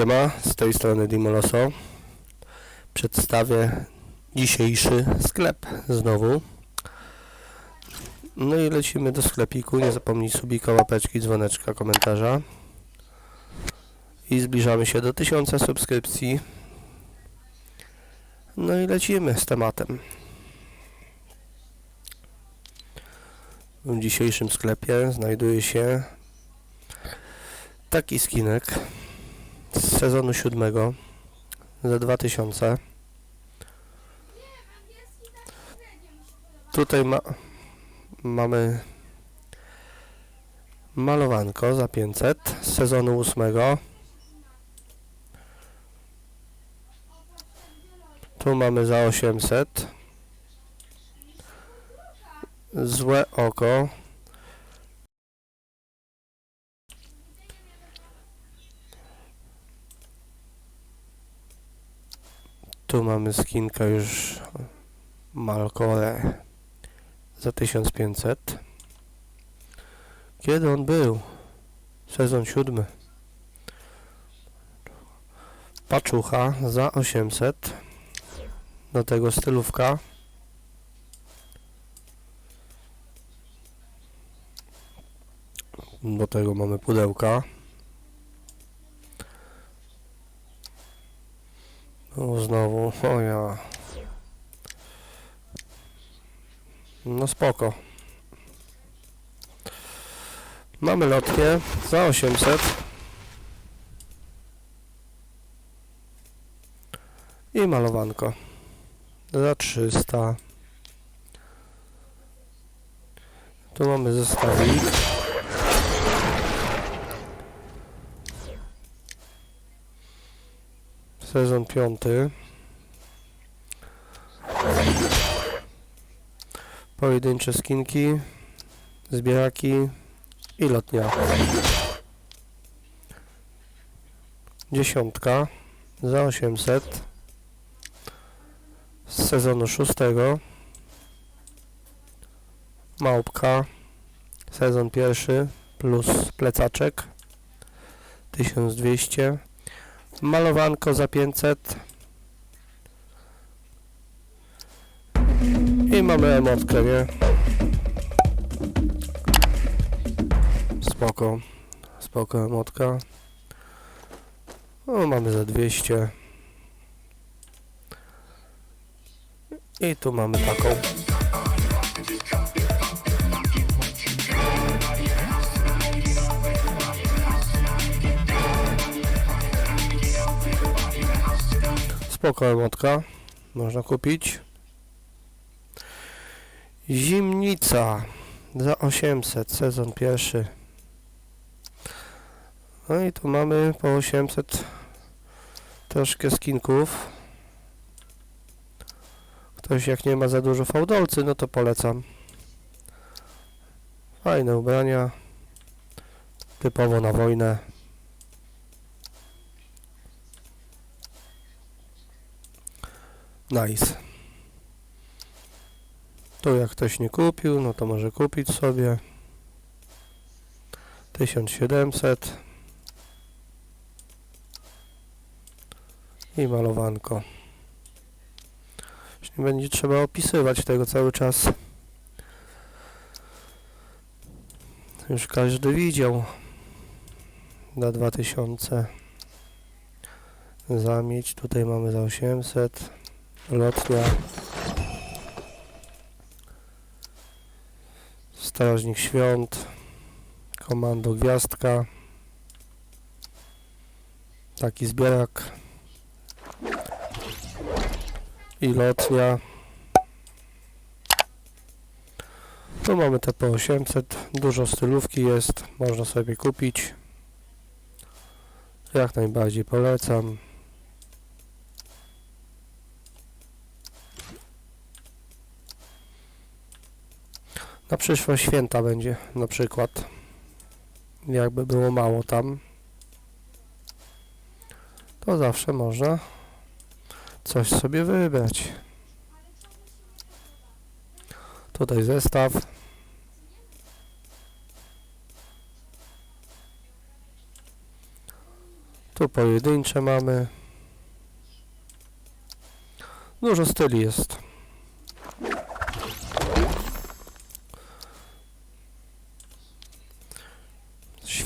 Siema, z tej strony Dimoloso. Przedstawię dzisiejszy sklep znowu. No i lecimy do sklepiku. Nie zapomnij subika, łapeczki, dzwoneczka, komentarza. I zbliżamy się do 1000 subskrypcji. No i lecimy z tematem. W dzisiejszym sklepie znajduje się taki skinek z sezonu siódmego za 2000. Tutaj ma, mamy malowanko za 500 z sezonu ósmego. Tu mamy za 800. Złe oko Tu mamy skinka już Malcore za 1500. Kiedy on był? Sezon siódmy. Paczucha za 800. Do tego stylówka. Do tego mamy pudełka. O, znowu, o ja. No spoko. Mamy lotkę za 800. I malowanko za 300. Tu mamy zestawik. Sezon piąty. Pojedyncze skinki, zbieraki i lotnia. Dziesiątka za 800 z sezonu szóstego. Małpka, sezon pierwszy plus plecaczek 1200 malowanko za 500 i mamy emotkę, nie? Spoko, spoko emotka. O, mamy za 200 i tu mamy taką. Spoko emotka. Można kupić. Zimnica za 800, sezon pierwszy. No i tu mamy po 800 troszkę skinków. Ktoś jak nie ma za dużo fałdolcy, no to polecam. Fajne ubrania. Typowo na wojnę. Nice. Tu jak ktoś nie kupił, no to może kupić sobie. 1700 i malowanko. Już nie będzie trzeba opisywać tego cały czas. Już każdy widział na 2000 zamieć. Tutaj mamy za 800 lotnia strażnik świąt. Komando gwiazdka. Taki zbierak. I lotnia tu mamy te po 800 dużo stylówki jest. Można sobie kupić. Jak najbardziej polecam Na przyszłe święta będzie na przykład. Jakby było mało tam. To zawsze można coś sobie wybrać. Tutaj zestaw. Tu pojedyncze mamy. Dużo styli jest.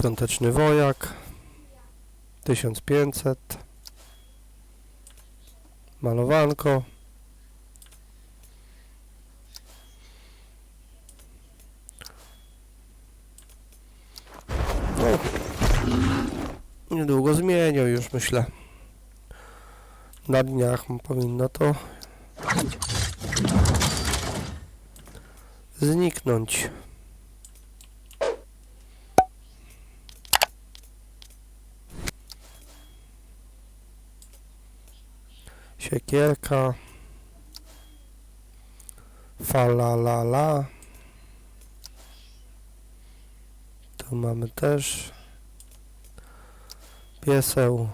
Świąteczny wojak. 1500. Malowanko. No, niedługo zmienią już myślę. Na dniach powinno to zniknąć. Siekierka. Falalala. Tu mamy też pieseł.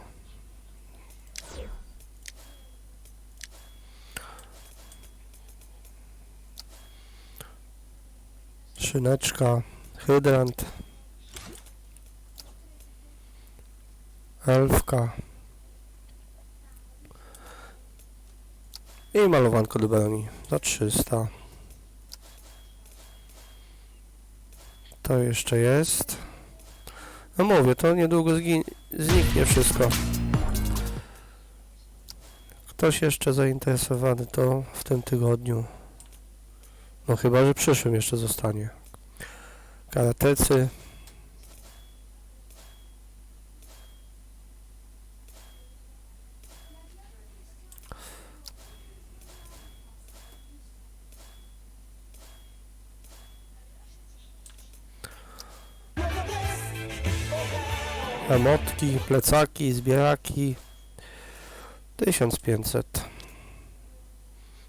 Szyneczka, hydrant, elfka i malowanko do broni za 300. To jeszcze jest. No mówię, to niedługo zniknie wszystko. Ktoś jeszcze zainteresowany to w tym tygodniu. No chyba, że przyszłym jeszcze zostanie. Karatecy. Emotki, plecaki, zbieraki. 1500.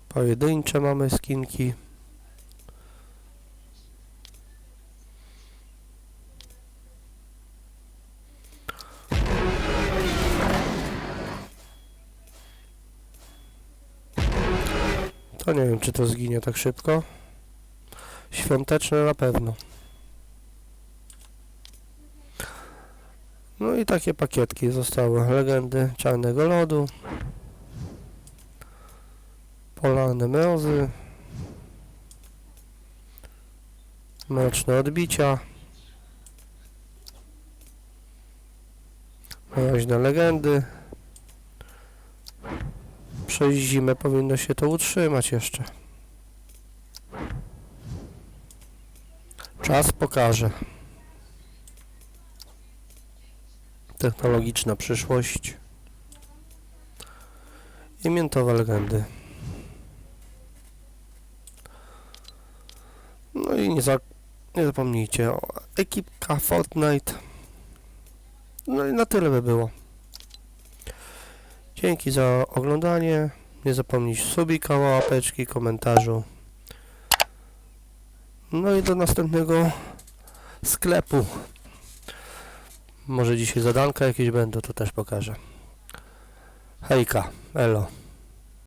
Pojedyncze mamy skinki. To nie wiem, czy to zginie tak szybko. Świąteczne na pewno. No i takie pakietki zostały. Legendy czarnego lodu. Polarne mrozy. Mroczne odbicia. Mroźne legendy. Przez zimę powinno się to utrzymać jeszcze. Czas pokaże. Technologiczna przyszłość. I miętowe legendy. No i nie, za, nie zapomnijcie o ekipka Fortnite. No i na tyle by było. Dzięki za oglądanie. Nie zapomnij subika, łapeczki, komentarzu. No i do następnego sklepu. Może dzisiaj zadanka jakieś będą, to też pokażę. Hejka, elo.